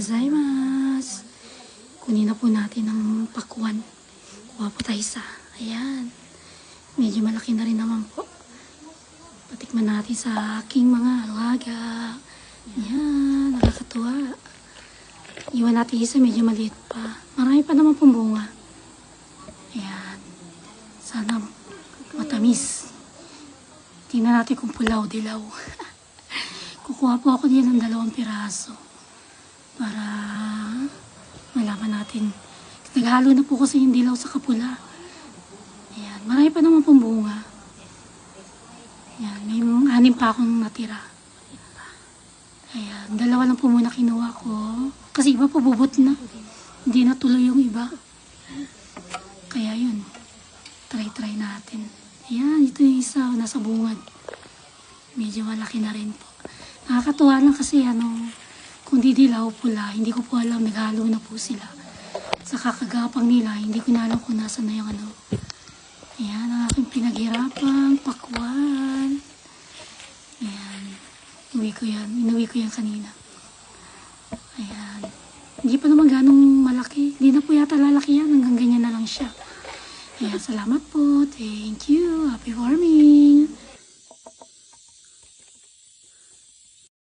gozaimasu. Kunin na po natin ang pakuan. Kuha po tayo isa. Ayan. Medyo malaki na rin naman po. Patikman natin sa aking mga alaga. Ayan, nakakatuwa. Iwan natin isa, medyo maliit pa. Marami pa naman pong bunga. Ayan. Sana matamis. Tingnan natin kung pula o dilaw. Kukuha po ako din ng dalawang piraso. Para malaman natin. Naghalo na po kasi yung dilaw sa kapula. Ayan. Marami pa naman pong bunga. Ayan. May anim pa akong natira. Ayan. Dalawa lang po muna kinuha ko. Kasi iba po bubot na. Hindi na tuloy yung iba. Kaya yun. Try-try natin. Ayan. Ito yung isa. Nasa bungad. Medyo malaki na rin po. Nakakatuwa lang kasi ano, kung di dilaw pula, hindi ko po alam, naghalo na po sila. Sa kakagapang nila, hindi ko na alam kung nasa na yung ano. Ayan, ang aking pinaghirapang pakwan. Ayan, inuwi ko yan, inuwi ko yan kanina. Ayan, hindi pa naman ganong malaki. Hindi na po yata lalaki yan, hanggang ganyan na lang siya. Ayan, salamat po. Thank you.